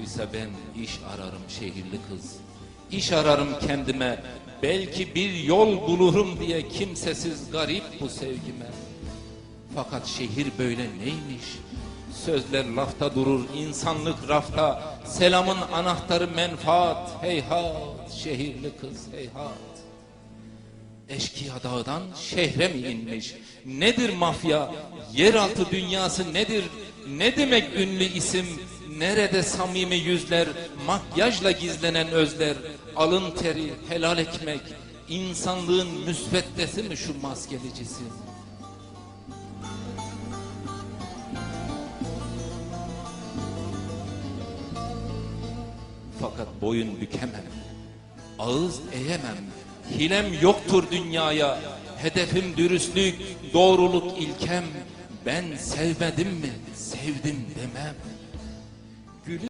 Oysa ben iş ararım şehirli kız. İş ararım kendime. Belki bir yol bulurum diye kimsesiz garip bu sevgime. Fakat şehir böyle neymiş? Sözler lafta durur, insanlık rafta. Selamın anahtarı menfaat. Heyhat, şehirli kız heyhat. Eşkıya dağdan şehre mi inmiş? Nedir mafya? Yeraltı dünyası nedir? Ne demek ünlü isim? Nerede samimi yüzler? Makyajla gizlenen özler? Alın teri, helal ekmek? İnsanlığın müsveddesi mi şu maskeli cisim? Fakat boyun bükemem. Ağız eğemem. Hilem yoktur dünyaya. Hedefim dürüstlük, doğruluk ilkem. Ben sevmedim mi, sevdim demem.